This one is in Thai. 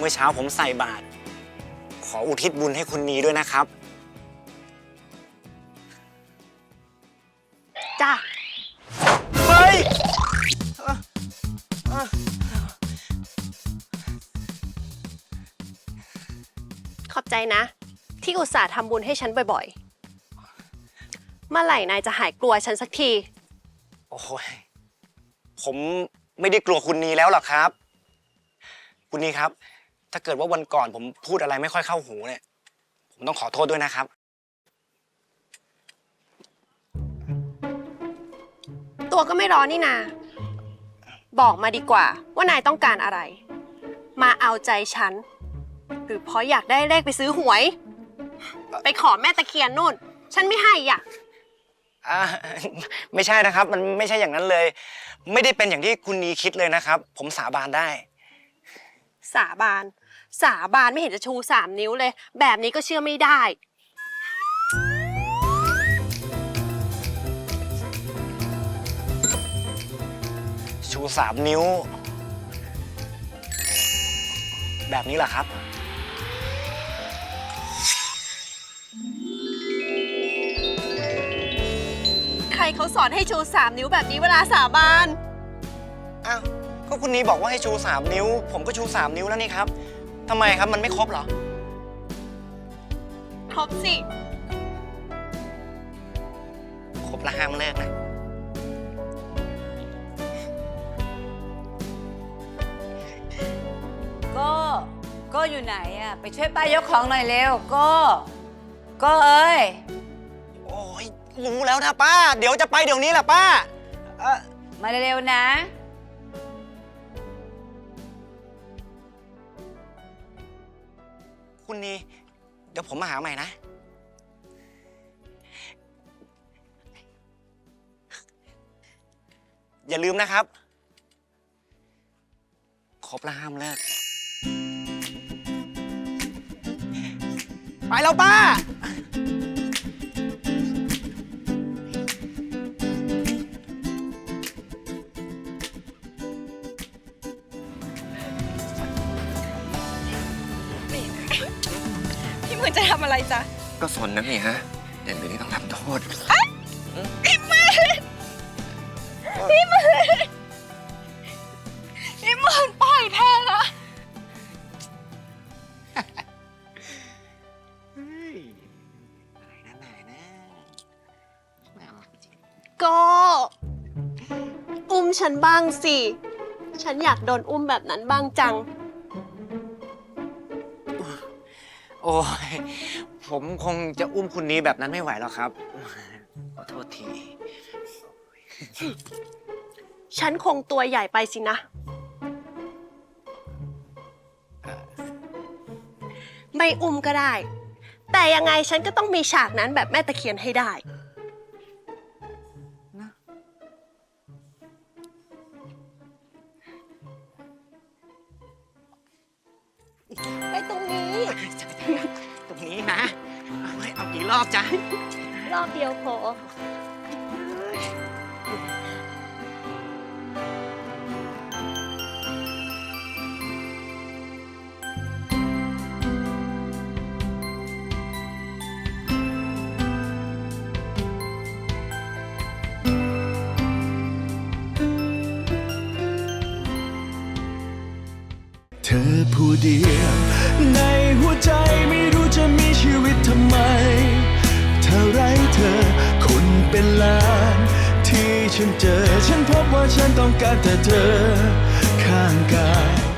เมื่อเช้าผมใส่บาตรขออุทิศบุญให้คุณนีด้วยนะครับ จ้ะเฮ้ยขอบใจนะ ที่อุตส่าห์ทำบุญให้ฉันบ่อยๆ เมื่อไหร่นายจะหายกลัวฉันสักที โอ้ยผมไม่ได้กลัวคุณนีแล้วหรอกครับ คุณนีครับ ถ้าเกิดว่าวันก่อนผมพูดอะไรไม่ค่อยเข้าหูเนี่ย ผมต้องขอโทษด้วยนะครับ ตัวก็ไม่ร้อนนี่นาบอกมาดีกว่า ว่านายต้องการอะไร มาเอาใจฉัน หรือเพราะอยากได้เลขไปซื้อหวย ไปขอแม่ตะเคียนนู่น ฉันไม่ให้อะ อ่า ไม่ใช่นะครับ มันไม่ใช่อย่างนั้นเลย ไม่ได้เป็นอย่างที่คุณนีคิดเลยนะครับ ผมสาบานได้ สาบาน สาบานไม่เห็นจะชูสามนิ้วเลย แบบนี้ก็เชื่อไม่ได้ ชูสามนิ้ว แบบนี้แหละครับ ใครเขาสอนให้ชูสามนิ้วแบบนี้เวลาสาบาน อ้าว ก็คุณนีบอกว่าให้ชูสามนิ้ว ผมก็ชูสามนิ้วแล้วนี่ครับ ทำไมครับมันไม่ครบเหรอ ครบสิ ครบและห้ามเลิกนะก็ก็อยู่ไหนอะไปช่วยป้ายกของหน่อยเร็วก็ก็เอ้ย โอ้ยรู้แล้วนะป้า เดี๋ยวจะไปเดี๋ยวนี้แหละป้าเอ่อมาเร็วๆนะ คุณนี เดี๋ยวผมมาหาใหม่นะ อย่าลืมนะครับ ครบแล้วห้ามเลิก ไปแล้วป้า พี่หมื่นจะทำอะไรจ๊ะก็สนนะนี่ฮะอย่างนี้ต้องทำโทษ พี่หมื่นปล่อยแพนนะเฮ้ยอะไรนะไหนนะไม่เอาจริงก็อุ้มฉันบ้างสิ ฉันอยากโดนอุ้มแบบนั้นบ้างจัง โอ้ย ผมคงจะอุ้มคุณนี้แบบนั้นไม่ไหวแล้วครับ ขอโทษที ฉันคงตัวใหญ่ไปสินะ ไม่อุ้มก็ได้ แต่ยังไงฉันก็ต้องมีฉากนั้นแบบแม่ตะเคียนให้ได้ไปตรงนี้ ตรงนี้นะ เอาไว้เอากี่รอบจ้ะรอบเดียวพอ ธอผู้เดียว ในหัวใจไม่รู้จะมีชีวิตทำไม เธอไรเธอคนเป็นล้าน ที่ฉันเจอ ฉันพบว่าฉันต้องการแต่เธอ ข้างกาย